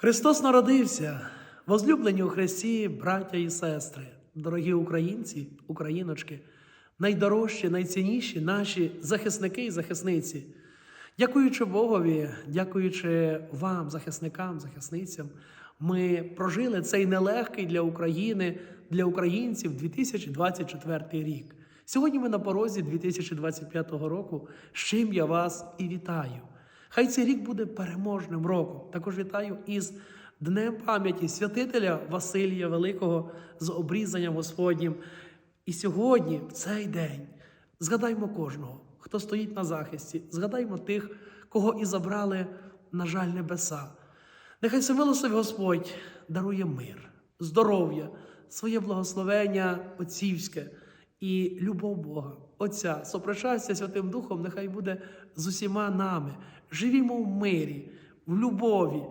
Христос народився, возлюблені у Христі, браття і сестри, дорогі українці, україночки, найдорожчі, найцінніші наші захисники і захисниці. Дякуючи Богові, дякуючи вам, захисникам, захисницям, ми прожили цей нелегкий для України, для українців 2024 рік. Сьогодні ми на порозі 2025 року, з чим я вас і вітаю. Хай цей рік буде переможним роком. Також вітаю із Днем пам'яті святителя Василія Великого з обрізанням Господнім. І сьогодні, в цей день, згадаймо кожного, хто стоїть на захисті, згадаймо тих, кого і забрали, на жаль, небеса. Нехай всемилостивий Господь дарує мир, здоров'я, своє благословення отцівське і любов Бога, Отця, сопричастя Святим Духом, нехай буде з усіма нами. Живімо в мирі, в любові,